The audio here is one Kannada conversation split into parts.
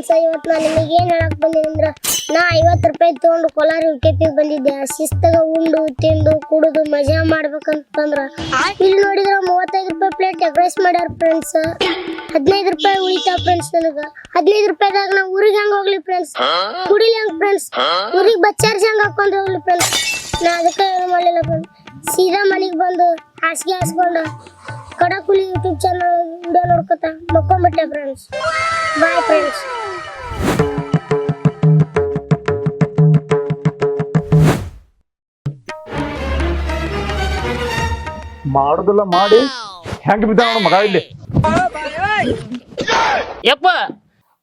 ಫ್ರೆಂಡ್ಸ್ ಇವತ್ತು ನಾನು ನಿಮಗೆ ಏನ್ ಹೇಳಕ್ ಬಂದಿನಿ ಅಂದ್ರ, ನಾ ಐವತ್ತು ರೂಪಾಯಿ ತಗೊಂಡು ಕೋಲಾರ ಕೆಪಿಗೆ ಬಂದಿದ್ದೆ. ಶಿಸ್ತಾಗ ಉಂಡು, ತಿಂದು, ಕುಡಿದು, ಮಜಾ ಮಾಡ್ಬೇಕಂತಂದ್ರ, ಇಲ್ಲಿ ನೋಡಿದ್ರ ಮೂವತ್ತೈದು ರೂಪಾಯಿ ಪ್ಲೇಟ್ ಎಗ್ ಮಾಡ್ಯಾರ ಫ್ರೆಂಡ್ಸ್ ಹದಿನೈದು ರೂಪಾಯಿ ಉಳಿತಾವ ಫ್ರೆಂಡ್ಸ್ ನನಗ. ಹದಿನೈದು ರೂಪಾಯಿದಾಗ ನಾ ಊರಿಗೆ ಹಂಗ ಹೋಗ್ಲಿ ಫ್ರೆಂಡ್ಸ್ ಕುಡಿಲಿ ಹಂಗ ಫ್ರೆಂಡ್ಸ್ ಊರಿಗೆ ಬಚ್ಚಾರ್ಜ್ ಹೆಂಗ್ ಹಾಕೊಂಡ್ ಹೋಗ್ಲಿ ಫ್ರೆಂಡ್ಸ್ ನಾ ಅದಕ್ಕೆ ಏನು ಮಾಡಲಿಲ್ಲ ಫ್ರೆಂಡ್ಸ್ ಸೀದಾ ಮನೆಗೆ ಬಂದು ಹಾಸಿಗೆ ಹಾಸ್ಕೊಂಡು ಕಡಕುಲಿ ಯೂಟ್ಯೂಬ್ ಚಾನಲ್ ವಿಡಿಯೋ ನೋಡ್ಕೊತ ಮಕ್ಕೊಂಬಿಟ್ಟೆ ಫ್ರೆಂಡ್ಸ್ ಬಾಯ್ ಫ್ರೆಂಡ್ಸ್ ಮಾಡುದಿಲ್ಲ ಮಾಡಿ. ಹೆಂಗ್ ಬಿದ್ದಾವ ಮಗ ಇಲ್ಲಿ. ಯಪ್ಪ.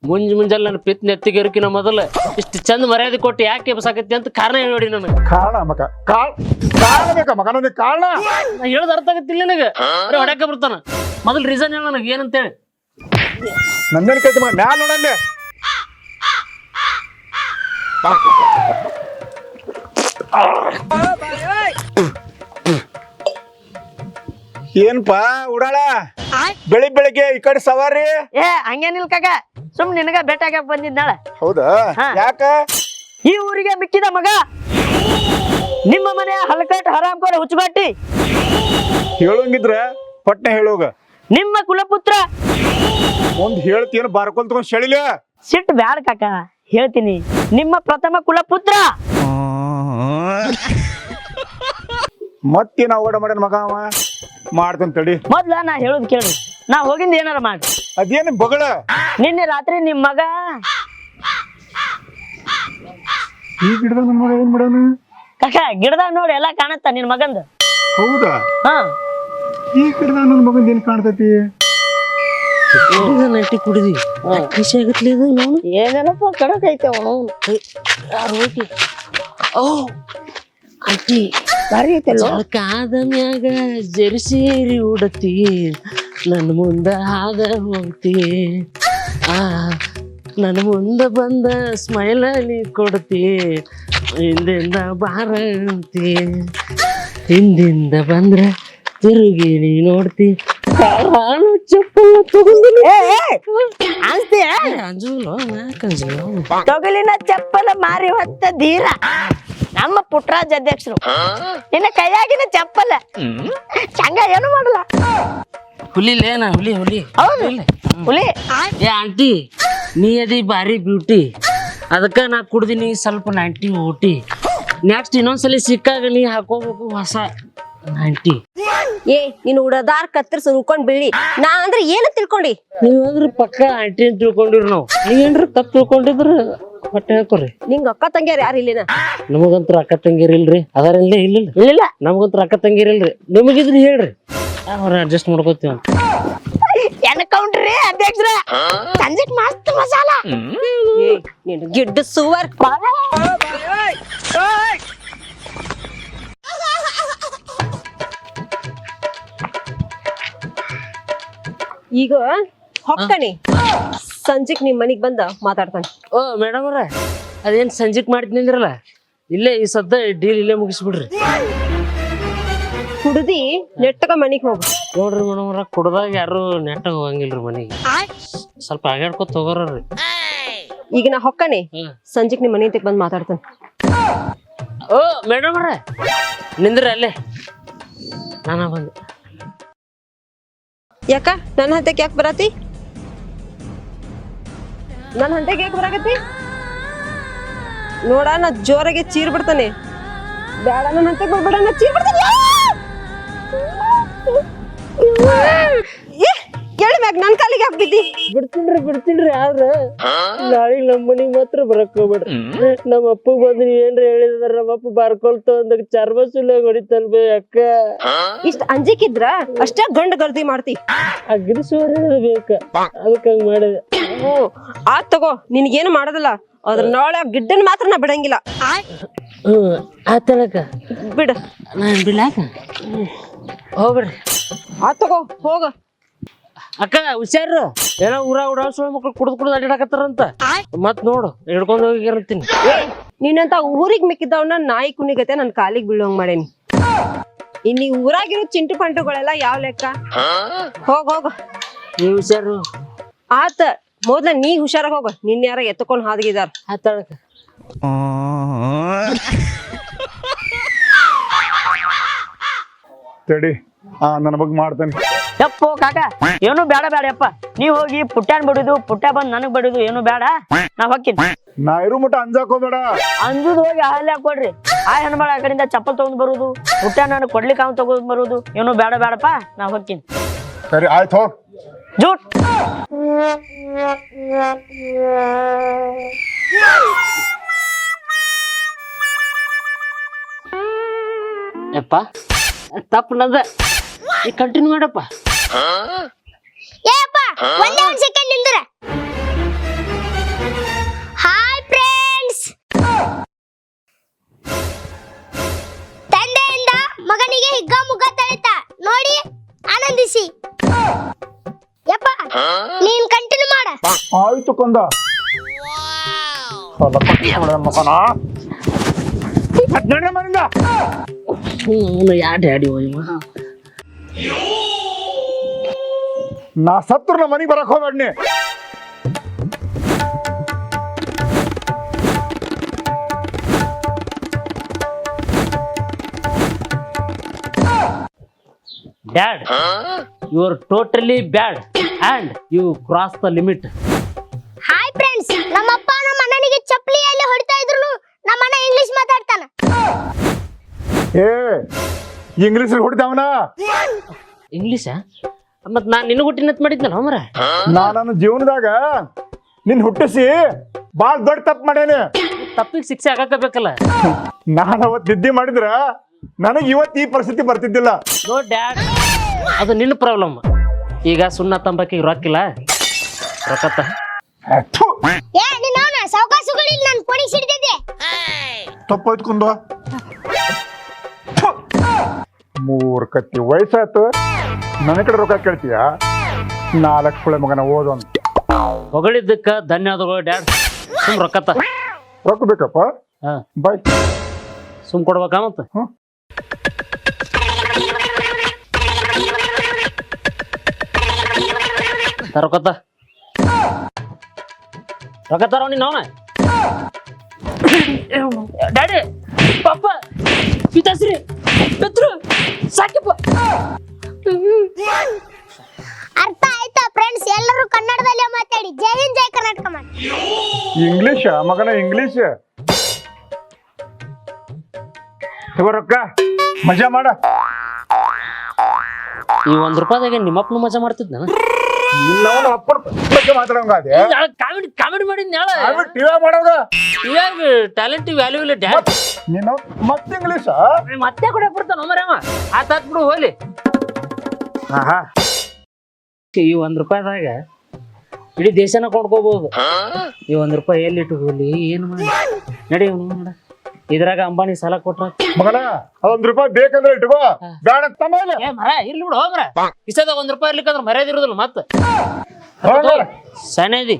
ಮುಂಜ್ ಮುಂಜಾನೆ ನನ್ನ ಪಿತ್ ನೆತ್ತಿಗೆರಕಿನ ಮೊದಲ ಇಷ್ಟು ಚಂದ ಮರ್ಯಾದೆ ಕೊಟ್ಟು ಯಾಕೆ ಎಬ್ಸಾಕತ್ತಿ ಅಂತ ಕಾರಣ ಹೇಳಿ ನೋಡಿ ನನಗೆ. ಕಾರಣ ಮಕ ಕಾಳ್ ಕಾರಣ ಬೇಕ ನನಗೆ ಕಾರಣ? ನಾ ಹೇಳೋದು ಅರ್ಥ ಆಗತ್ತಿಲ್ಲ ನನಗೆ. ಅರೆ ಹೊಡ್ಯಾಕ ಬರ್ತಾನ. ಮೊದಲ ರೀಸನ್ ಹೇಳ ನನಗೆ ಏನಂತೇಳಿ. ನಂದೇನು ಕೇಳ್ತಿ ಮಗ? ಮ್ಯಾಲ ನೋಡಲ್ಲಿ ಏನ್ಪಾ ಉಡಾಳ? ಬೆಳಿ ಬೆಳಿಗ್ಗೆ ಈ ಕಡೆ ಸವಾರಿ? ಏ ಹಂಗೇನಿಲ್ಲ ಕಾಕ ಸುಮ್ ನಿನಗ ಭೇಟಿಯಾಗ ಬಂದಿದ್ದಾಳ ಹೌದಾ? ಹಾ. ಯಾಕ? ಈ ಊರಿಗೆ ಮಿಕ್ಕಿದ ಮಗ? ನಿಮ್ಮ ಮನೆ ಹಲಕಟ್ ಹರಾಮ್ಕೋರ ಹುಚ್ಚುಗಟ್ಟಿ ಹೇಳಂಗಿದ್ರ ಪಟ್ನೆ ಹೇಳೋಗ. ನಿಮ್ಮ ಕುಲಪುತ್ರ? ಒಂದ್ ಹೇಳ್ತೀನಿ ಬಾರ್ಕೊಂಡ್ ತಗೊಂಡ್ ಸೆಳಿಲ? ಸಿಟ್ಟು ಬ್ಯಾಡ ಕಾಕ ಹೇಳ್ತೀನಿ. ನಿಮ್ಮ ಪ್ರಥಮ ಕುಲಪುತ್ರ? ಮತ್ತೇನ್ ಓಡ ಮಾಡ್ಯಾನ ಮಗ ಅವ? ಮಾಡ್ತಾನ ತಡಿ. ಮೊದ್ಲ ನಾ ಹೇಳೋದು ಕೇಳಿ. ನಾ ಹೋಗಿಂದ ಏನಾರ ಮಾಡಿ. ಅದೇನ್ ಬಗಳ? ನಿನ್ನೆ ರಾತ್ರಿ ನಿಮ್ ಮಗ ಈ ಗಿಡದ ನನ್ ಮಗ ಏನ್ ಮಾಡ್ಯಾನ ಕಾಕ ಗಿಡದಾಗ ನೋಡಿ ಎಲ್ಲಾ ಕಾಣತ್ತ ನಿನ್ ಮಗಂದ? ಹೌದಾ? ಹಾ. ಈ ಗಿಡದ ನನ್ ಮಗಂದ ಏನ್ ಕಾಣ್ತೈತಿ? ನೈಟಿ ಕುಡಿದಿ? ಖುಷಿ ಆಗತ್ಲಿ ಇದು ನೋಡು ಏನೇನಪ್ಪ ಕಡಕ್ ಐತೆ ಅವನು ಯಾರು ಹೋಗಿ? ಓ ಆಂಟಿ. ಬಾರಿ ಐತೆಲ್ಲ? ಜಳಕಾದ ಮ್ಯಾಗ ಜೆರ್ಸೀರಿ ಉಡತಿ ನನ್ನ ಮುಂದೆ ಆದ ಹೋಗ್ತಿ ಆ ನನ್ನ ಮುಂದೆ ಬಂದ ಸ್ಮೈಲ್ ನೀ ಕೊಡ್ತಿ. ಹಿಂದಿಂದ ಬಾರ ಅಂತಿ ಹಿಂದಿಂದ ಬಂದ್ರ ತಿರುಗಿ ನೀ ನೋಡ್ತಿ. ಕಾಲು ಚಪ್ಪಲ ಅಂಜುಲ್ಲ ತೊಗಲಿನ ಚಪ್ಪಲ ಮಾರಿ ಹೊತ್ತ ಧೀರ. ನಮ್ಮ ಪುಟ್ರಾಜ್ ಅಧ್ಯಕ್ಷರು. ನಿನ್ನ ಕೈಯಾಗಿನ ಚಪ್ಪಲ. ಚಂಗ ಏನು ಮಾಡಲ್ಲ? ಹುಲಿಲೇನ ಹುಲಿ ಹುಲಿ. ಹೌದು. ಹುಲಿ ಏ ಆಂಟಿ ನೀ ಅದಿ ಭಾರಿ ಬ್ಯೂಟಿ ಅದಕ್ಕ ನಾ ಕುಡ್ದಿನಿ ಸ್ವಲ್ಪ ನೈಂಟಿ ಊಟಿ ನೆಕ್ಸ್ಟ್ ಇನ್ನೊಂದ್ಸಲಿ ಸಿಕ್ಕಾಗ ನೀ ಹಾಕೋಬೇಕು ಹೊಸ ನೈಂಟಿ ಏ ನೀನು ಉಡದಾರ್ ಕತ್ತರಿಸಿ ಉಳ್ಕೊಂಡ್ ಬಿಳಿ. ನಾ ಅಂದ್ರೆ ಏನು ತಿಳ್ಕೊಂಡಿ? ನೀವ್ ಅಂದ್ರೆ ಪಕ್ಕ ಆಂಟಿ ಅಂತ ತಿಳ್ಕೊಂಡಿರಿ ನಾವು. ನೀವೇನ್ರ ತಪ್ಪು ತಿಳ್ಕೊಂಡಿದ್ರ ಹೊಟ್ಟೆ ಹಾಕೋರಿ. ನಿಂಗ ಅಕ್ಕ ತಂಗಿಯರ್ ಯಾರು ಇಲ್ಲಿನ? ನಮಗಂತ್ರ ಅಕ್ಕ ತಂಗಿರಿಲ್ರಿ ಅದಾರಿಲ್ಲೇ ಇಲ್ಲ ಇಲ್ಲ ನಮಗಂತ್ರ ಅಕ್ಕ ತಂಗಿರಿಲ್ರಿ ನಿಮಗಿದ್ರಿ ಹೇಳ್ರಿ. ಅವ್ರ ಅಡ್ಜಸ್ಟ್ ಮಾಡ್ಕೋತೀವಿ ಎನ್ಕೌಂಟ್ರಿ ಅಧ್ಯಕ್ಷರ. ಸಂಜೆಕ್ ಮಸ್ತ್ ಮಸಾಲ. ನೀನು ಗಿಡ್ಡ ಸುವರ್ ಈಗ ಹೊಕ್ಕಣಿ. ಸಂಜಿಕ್ ನಿಮ್ ಮನಿಗ್ ಬಂದ ಮಾತಾಡ್ತಾನೆ. ಓ ಮೇಡಮ್ ಅವ್ರ ಅದೇನ್ ಸಂಜೆಕ್ ಮಾಡ್ತೀನಿ ಅಂದ್ರಲ್ಲ ಇಲ್ಲೇ ಈ ಸದ್ದ ಡೀಲ್ ಇಲ್ಲೇ ಮುಗಿಸ್ಬಿಡ್ರಿ. ಕುಡ್ದಿ ನೆಟ್ಟಗ ಮನಿಗ್ ಹೋಗ. ನೋಡ್ರಿ ಮೇಡಮ್ ಅವ್ರ ಕುಡ್ದಾಗ ಯಾರು ನೆಟ್ಟ ಹೋಗಂಗಿಲ್ರಿ ಮನಿಗೆ. ಸ್ವಲ್ಪ ಆಗಾಡ್ಕೋ ತಗೋರ್ರಿ ಈಗ ನಾ ಹೊಕ್ಕನೆ. ಹ್ಮ್. ಸಂಜೆಗ್ ನಿಮ್ ಮನಿ ಬಂದ್ ಮಾತಾಡ್ತಾನೆ. ಓ ಮೇಡಮ್ ಅವ್ರ ನಿಂದ್ರಿ ಅಲ್ಲೇ. ನಾನ ಬಂದೆ. ಯಾಕ? ನನ್ನ ಹಂತಕ್ಕೆ ಯಾಕೆ ಬರತಿ? ನನ್ನ ಹಂತಕ್ಕೆ ಯಾಕೆ ಬರಾಕತ್ತಿ? ನೋಡ ನಾ ಜೋರಾಗೆ ಚೀರ್ ಬಿಡ್ತಾನೆ. ಬೇಡ ನನ್ನ ಹಂತಕ್ಕೆ ಬರ್ಬೇಡ ನಾ ಚೀರ್ ಬಿಡ್ತಾನೆ. ಎಳಿ ಮ್ಯಾಗ ನನ್ನ ಕಾಲಿಗೆ ಹಾಕ್ಬಿದ್ದಿ ಬಿಡ್ತೀನ್ರಿ ಬಿಡ್ತೀನ್ರಿ ಆದ್ರ ನಾಳೆ ನಮ್ಮ ಮನಿಗ್ ಮಾತ್ರ ಬರಕ್ ಹೋಗ್ಬೇಡ್ರಿ. ನಮ್ಮ ಅಪ್ಪ ಬಂದ್ ನೀವ್ ಏನ್ರಿ ಹೇಳಿದ್ರ ನಮ್ಮ ಅಪ್ಪ ಬಾರ್ಕೊಳ್ತ ಅಂದಾಗ ಚರ್ಮ ಸುಲ್ಲೆ ಹೊಡಿತಲ್ ಬೇ ಅಕ್ಕ. ಇಷ್ಟ ಅಂಜಿಕಿದ್ರ ಅಷ್ಟೇ ಗಂಡ ಗರ್ದಿ ಮಾಡ್ತಿ. ಅಗ್ರಿ ಸೋರಿ ಬೇಕ. ಅದಕ್ಕೆ ಹಂಗ್ ಮಾಡಿದೆ. ಓ ಆತ್ ತಗೋ ನಿನಗೇನು ಮಾಡೋದಿಲ್ಲ. ಅದ್ರ ನಾಳೆ ಗಿಡ್ಡನ್ ಮಾತ್ರ ನಾ ಬಿಡಂಗಿಲ್ಲ. ಹ್ಮ್ ಆತಳಕ ಬಿಡ. ನಾನ್ ಬಿಡ್ಲಾಕ ಹೋಗ್ಬಿಡ್ರಿ ಆ ತಗೋ ಹೋಗ. ಅಕ್ಕ ಹುಷಾರು ಏನೋ ಊರ ಉಡಾಳ್ಸೋ ಮಕ್ಳು ಕುಡ್ದು ಕುಡ್ದು ಅಡ್ಡಾಡಕತ್ತಾರಂತ ಮತ್ ನೋಡು ಹಿಡ್ಕೊಂಡು ಹೋಗಿರ್ತೀನಿ ನೀನಂತ ಊರಿಗ್ ಮಿಕ್ಕಿದವನ್ನ ನಾಯಿ ಕುಣಿಗತೆ ನನ್ ಕಾಲಿಗೆ ಬೀಳೋಂಗ್ ಮಾಡೇನಿ. ಇನ್ ಈ ಊರಾಗಿರೋ ಚಿಂಟು ಪಂಟುಗಳೆಲ್ಲ ಯಾವ ಲೆಕ್ಕ? ಹೋಗ ಹೋಗ. ನೀ ಹುಷಾರು. ಆತ ಮೊದ್ಲ ನೀ ಹುಷಾರಾಗ ಹೋಗ. ನಿನ್ ಯಾರ ಎತ್ಕೊಂಡು ಹಾದಗಿದಾರ. ಆತಾಳಕ ತಡಿ. ಆ ನನ್ನ ಬಗ್ಗೆ ಮಾಡ್ತೇನೆ. ಯಪ್ಪೋ ಕಾಕ ಏನು ಬೇಡ ಬೇಡ ಯಪ್ಪ. ನೀವ್ ಹೋಗಿ ಪುಟ್ಟ್ಯಾನ್ ಬಿಡುದು ಪುಟ್ಟ ಬಂದ್ ನನಗ್ ಬಿಡುದು ಏನು ಬೇಡ. ನಾ ಹೋಗ್ತೀನಿ. ನಾ ಇರು ಮುಟ್ಟ ಅಂಜಾಕೋಬೇಡ ಅಂಜುದ್ ಹೋಗಿ ಹಾಲಿ ಹಾಕೊಡ್ರಿ ಆ ಹೆಣ್ಮಳ ಆ ಕಡೆಯಿಂದ ಚಪ್ಪಲ್ ತಗೊಂಡ್ ಬರುದು ಪುಟ್ಟ ನನಗ್ ಕೊಡ್ಲಿಕ್ಕೆ ಅವ್ನ್ ತಗೊಂಡ್ ಬರುದು ಏನು ಬೇಡ ಬೇಡಪ್ಪ ನಾ ಹೋಗ್ತೀನಿ. ಸರಿ ಆಯ್ತು ಹೋಗ್. ಜೂಟ್. ಯಪ್ಪ. ತಪ್ಪು ನಂದ ಈ ಕಂಟಿನ್ಯೂ ಮಾಡಪ್ಪ ಏಪ್ಪ ಒಂದೇ ಒಂದು ಸೆಕೆಂಡ್ ನಿಂದ್ರ. ಹಾಯ್ ಫ್ರೆಂಡ್ಸ್ ತಂದೆಯಿಂದ ಮಗನಿಗೆ ಹಿಗ್ಗ ಮುಗ್ಗ ತಳಿತ ನೋಡಿ ಆನಂದಿಸಿ. ಯಪ್ಪ ನೀನ್ ಕಂಟಿನ್ಯೂ ಮಾಡ. ಆಯ್ತು ಕೊಂದ. झटझट मरूँगा मैं यार डैडी हो जाऊँगा ना सत्तर ना मनी पर रखो बैठने Dad, you are totally bad and you crossed the limit. ಏ ಇಂಗ್ಲೀಷ್ ಹೊಡಿತಾವನ ಇಂಗ್ಲೀಷ? ಮತ್ ನಾನ್ ನಿನ್ನ ಹುಟ್ಟಿನತ್ ಮಾಡಿದ್ನಲ್ಲ ಹೋಮರ ನಾನು ನನ್ನ ಜೀವನದಾಗ ನಿನ್ ಹುಟ್ಟಿಸಿ ಬಾಳ್ ದೊಡ್ಡ ತಪ್ಪು ಮಾಡೇನಿ. ತಪ್ಪಿಗೆ ಶಿಕ್ಷೆ ಆಗಾಕಬೇಕಲ್ಲ. ನಾನು ಅವತ್ತು ನಿದ್ದೆ ಮಾಡಿದ್ರ ನನಗೆ ಇವತ್ತು ಈ ಪರಿಸ್ಥಿತಿ ಬರ್ತಿದ್ದಿಲ್ಲ. ನೋ ಡ್ಯಾಡ್ ಅದು ನಿನ್ನ ಪ್ರಾಬ್ಲಮ್ ಈಗ ಸುಣ್ಣ ತಂಬಾಕಿಗೆ ರೊಕ್ಕಿಲ್ಲ. ರೊಕ್ಕತ್ತ. ಥು, ಏ ನೀನು ಅವನ ಸಾವಕಾಶಗಳಿಲ್ಲ ನಾನು ತಪ್ಪಾಯ್ತು ಕುಂದು. ಮೂರ್ ಕತ್ತಿ ವಯಸ್ಸಾಯ್ತು. ನನ್ನ ಕಡೆ ರೊಕ್ಕ ಕೇಳ್ತೀಯ? ನಾಲ್ಕು ಕುಳೆ ಮಗನ ಓದು ಅಂತ ಹೊಗಳಿದ್ದಕ್ಕ ಧನ್ಯವಾದಗಳು ಡ್ಯಾಡ್. ಸುಮ್ ರೊಕ್ಕ ರೊಕ್ಕ ಬೇಕಪ್ಪ? ಹಾ. ಬಾಯ್. ಸುಮ್ ಕೊಡ್ಬೇಕಾ ಮತ್ತ? ಹ್ಮ್. ತ ರೊಕ್ಕ ತರೋ ನೀನು ಅವನ? ಡ್ಯಾಡಿ ಪಾಪ ಪಿತಾಶ್ರೀ ಪಿತೃ ಸಾಕಿಪ್ಪ. ಅರ್ಥ ಆಯ್ತಾ ಫ್ರೆಂಡ್ಸ್ ಎಲ್ಲರೂ ಕನ್ನಡದಲ್ಲೇ ಮಾತಾಡಿ. ಜೈ ಹಿಂದ್ ಜೈ ಕರ್ನಾಟಕ ಮಾಡಿ. ಇಂಗ್ಲಿಷ್ ಮಗನ ಇಂಗ್ಲಿಷ್ ತಗೋ ರೊಕ್ಕ. ಮಜಾ ಮಾಡ. ಈ ಒಂದ್ ರೂಪಾಯಿದಾಗ ನಿಮ್ಮಪ್ಪನು ಮಜಾ ಮಾಡ್ತಿದ್ ನಾನು ನಿನ್ನವನ ಅಪ್ಪನ ಬಗ್ಗೆ ಮಾತಾಡೋಂಗ ಅದೇ ಕಾಮಿಡಿ ಕಾಮಿಡಿ ಮಾಡಿದ್ನ ಟಿವಿ ಮಾಡೋಗ ಇವಾಗ ಟ್ಯಾಲೆಂಟ್ ವ್ಯಾಲ್ಯೂ ಇಲ್ಲ ನೀನು ಮತ್ತೆ ಇಂಗ್ಲೀಷ್ ಮತ್ತೆ ಕೊಡಕ್ ಮರಮ್ಮ ಆತಾತ್ ಬಿಡು ಹೋಲಿ ಹಾ ಈ ಒಂದ್ ರೂಪಾಯಿದಾಗ ಇಡೀ ದೇಶನ ಕೊಂಡ್ಕೋಬಹುದು ಈ ಒಂದ್ ರೂಪಾಯಿ ಎಲ್ಲಿ ಹೋಲಿ ಏನ್ ಮಾಡಿ? ನಡಿ ನೋಡ. ಇದ್ರಾಗ ಅಂಬಾನಿ ಸಾಲ ಕೊಟ್ರ? ಮಗನ ಅದೊಂದ್ ರೂಪಾಯಿ ಬೇಕಂದ್ರೆ ಇಟ್ಕೋ. ಬೇಡ ತಮ್ಮ ಇಲ್ಲ. ಏ ಮರ ಇರ್ಲಿ ಬಿಡು ಹೋಗ್ರ ಇಷ್ಟದಾಗ ಒಂದ್ ರೂಪಾಯಿ ಇರ್ಲಿಕ್ಕಂದ್ರ ಮರ್ಯಾದೆ ಇರುದಿಲ್ಲ ಮತ್ತ. ಸನೇದಿ.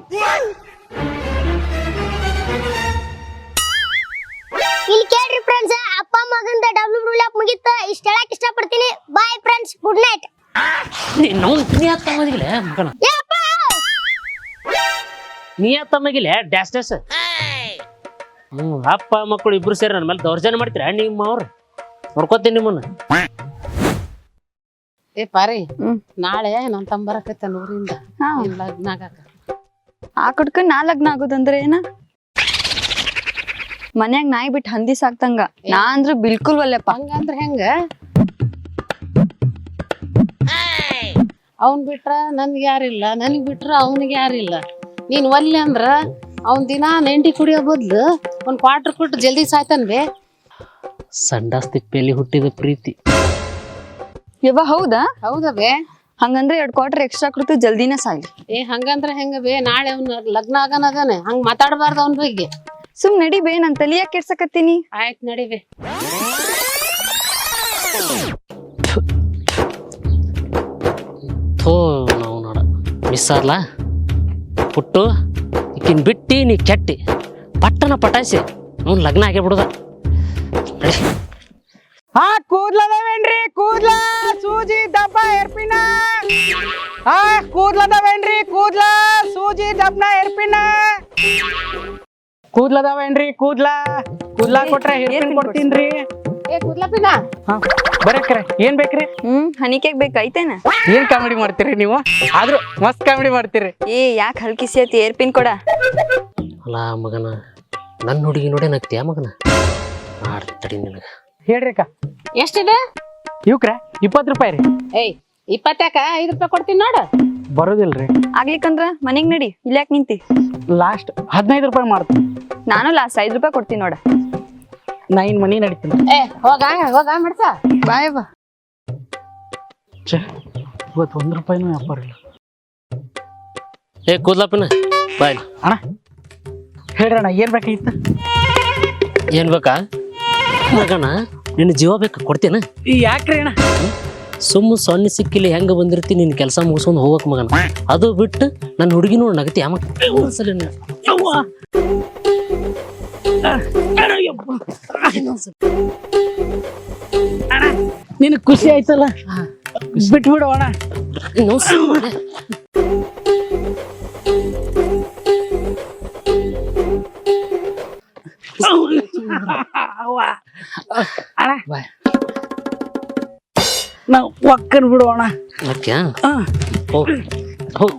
ಇಲ್ಲಿ ಕೇಳ್ರಿ ಫ್ರೆಂಡ್ಸ್ ಅಪ್ಪ ಮಗಂದ ಡಬ್ಲ್ಯೂ ಡಬ್ಲ್ಯೂ ಮುಗಿತ. ಇಷ್ಟ ಹೇಳಕ್ ಇಷ್ಟಪಡ್ತೀನಿ. ಬಾಯ್ ಫ್ರೆಂಡ್ಸ್ ಗುಡ್ ನೈಟ್ ನಾವು ನೀ ಮಗನ. ನೀ ತಮ್ಮಗಿಲ್ಲ ಡ್ಯಾಸ್ ಡ್ಯಾಸ್ ಹ್ಮ್ ಅಪ್ಪ ಮಕ್ಕಳು ಇಬ್ರು ಸೇರಿ ನನ್ನ ಮೇಲೆ ದೌರ್ಜನ್ಯ ಮಾಡ್ತೀರಾ? ನಿಮ್ಮ ಅವ್ರು? ನೋಡ್ಕೋತೀನಿ ನಿಮ್ಮನ್ನ. ಏ ಪಾರಿ ಹ್ಮ್. ನಾಳೆ ನನ್ ತಂಬರಕತ್ತ ಊರಿಂದ ಹಾ. ನಿನ್ ಲಗ್ನ ಆಗಾಕ. ಆ ಕುಡ್ಕ ನಾ ಲಗ್ನ ಆಗೋದಂದ್ರೆ ಏನ? ಮನ್ಯಾಗ ನಾಯಿ ಬಿಟ್ಟು ಹಂದಿ ಸಾಕ್ತಂಗ. ನಾ ಅಂದ್ರ ಬಿಲ್ಕುಲ್ ಒಲ್ಲೆಪ್ಪ. ಹಂಗಂದ್ರ ಹೆಂಗ? ಅವನ್ ಬಿಟ್ರ ನನ್ಗೆ ಯಾರಿಲ್ಲ ನನಗ್ ಬಿಟ್ರ ಅವನಿಗೆ ಯಾರಿಲ್ಲ. ನೀನ್ ಒಲ್ಲೆ ಅಂದ್ರ ಅವನ್ ದಿನ ನೆಂಟಿ ಕುಡಿಯೋ ಬದ್ಲು ಒಂದ್ ಕ್ವಾರ್ಟರ್ ಕೊಟ್ಟು ಜಲ್ದಿ ಸಾಯ್ತಾನೆ ಬೇ. ಸಂಡಾಸ್ ತಿಪ್ಪೆಯಲ್ಲಿ ಹುಟ್ಟಿದ ಪ್ರೀತಿ. ಯವ್ವ ಹೌದಾ? ಹೌದಾ ಬೇ. ಹಂಗಂದ್ರೆ ಎರಡ್ ಕ್ವಾರ್ಟರ್ ಎಕ್ಸ್ಟ್ರಾ ಕೊಡ್ತು ಜಲ್ದಿನೇ ಸಾಯ್ಲಿ. ಏ ಹಂಗಂದ್ರೆ ಹೆಂಗ ಬೇ ನಾಳೆ ಅವ್ನ ಲಗ್ನ ಆಗನ ಅದಾನೆ ಹಂಗ್ ಮಾತಾಡಬಾರ್ದು ಅವನ್ ಬಗ್ಗೆ ಸುಮ್ ನಡಿ ಬೇ ನನ್ ತಲಿಯ ಕೆಡ್ಸಕತ್ತೀನಿ. ಆಯ್ತ್ ನಡಿಬೇ ಥೋ ನಾವು ನೋಡ. ಮಿಸ್ ಆಗ್ಲಾ ಪುಟ್ಟು ಈಕಿನ್ ಬಿಟ್ಟಿ ನೀ ಕೆಟ್ಟಿ. ಪಟ್ಟನ ಪಟಾಯಿಸಿ. ಅವ್ನು ಲಗ್ನ ಆಗೇ ಬಿಡುದ. ನಡಿ. ಹಾ ಕೂದ್ಲದವೇನ್ರಿ? ಕೂದ್ಲ ಸೂಜಿ ದಪ್ಪ ಎರ್ಪಿನ. ಹಾ ಕೂದ್ಲದವೇನ್ರಿ? ಕೂದ್ಲ ಸೂಜಿ ದಬ್ನ ಎರ್ಪಿನ. ಕೂದ್ಲದವೇನ್ರಿ? ಕೂದ್ಲ. ಕೂದ್ಲ ಕೊಟ್ರೆ ಏನ್ ಕೊಡ್ತೀನ್ರಿ. ಏ ಹಾ ಬರಕ್ರೆ ಏನ್ ಬೇಕ್ರಿ? ಹ್ಮ್ ಹನಿಕೆಗ್ ಬೇಕೈತೇನ ಏನ್ ಕಾಮಿಡಿ ಮಾಡ್ತೀರಿ ನೀವು? ಆದ್ರೂ ಮಸ್ತ್ ಕಾಮಿಡಿ ಮಾಡ್ತೀರಿ. ಏ ಯಾಕೆ ಹಲ್ಕಿಸಿ ಐತಿ ಏರ್ಪಿನ್ ಕೊಡ. ಅಲ್ಲ ಮಗನ. ನನ್ನ ಹುಡುಗಿ ನೋಡಿ ನಗ್ತೀಯ ಮಗನ? ತಡಿ ನಿನಗೆ. ಹೇಳ್ರಿ ಅಕ್ಕ. ಎಷ್ಟಿದೆ? ಇವ್ಕ್ರ ಇಪ್ಪತ್ತು ರೂಪಾಯಿ ರೀ. ಏಯ್ ಇಪ್ಪತ್ತಾಕ ಐದು ರೂಪಾಯಿ ಕೊಡ್ತೀನಿ ನೋಡು. ಬರೋದಿಲ್ರಿ. ಆಗ್ಲಿಕ್ಕಂದ್ರ ಮನಿಗ್ ನಡಿ ಇಲ್ಯಾಕ್ ನಿಂತಿ? ಲಾಸ್ಟ್ ಹದಿನೈದು ರೂಪಾಯಿ ಮಾಡ್ತೀನಿ. ನಾನು ಲಾಸ್ಟ್ ಐದ್ ರೂಪಾಯಿ ಕೊಡ್ತೀನಿ ನೋಡ. ನಾ ಇನ್ ಮನಿ ನಡೀತೀನಿ. ಏ ಹೋಗ ಹೋಗ ಮಾಡ್ಸ. ಬಾಯ್ ಬಾ. ಛೇ ಇವತ್ತು ಒಂದು ರೂಪಾಯಿನೂ ವ್ಯಾಪಾರ ಇಲ್ಲ. ಏ ಕೂದ್ಲಪ್ಪನ? ಬಾಯ್. ಅಣ್ಣ ಹೇಳ್ರಿ ಅಣ್ಣ ಏನ್ ಬೇಕಾಗಿತ್ತು ಏನ್ ಬೇಕಾ? ಮಗನ ನಿನ್ನ ಜೀವ ಬೇಕು? ಕೊಡ್ತೇನೆ. ಯಾಕ್ರಿ ಅಣ್ಣ? ಸುಮ್ಮ ಸೊನ್ನೆ ಸಿಕ್ಕಿಲ್ಲ ಹೆಂಗ ಬಂದಿರ್ತಿ ನಿನ್ ಕೆಲಸ ಮುಗಿಸ್ಕೊಂಡು ಹೋಗಕ್ ಮಗನ. ಅದು ಬಿಟ್ಟು ನನ್ನ ಹುಡುಗಿ ನೋಡಿ ನಗತಿ ಒಂದ್ಸಲ. ನಿನಗ್ ಖುಷಿ ಆಯ್ತಲ್ಲ? ಬಿಟ್ಬಿಡು ಅಣ್ಣ. ಬಾಯ್. ನಾವು ಒಕ್ಕನ್ ಬಿಡೋಣ ಅಣ್ಣ ಓಕೆ ಹಾ. ಹೋಗ್ ಹೋಗ್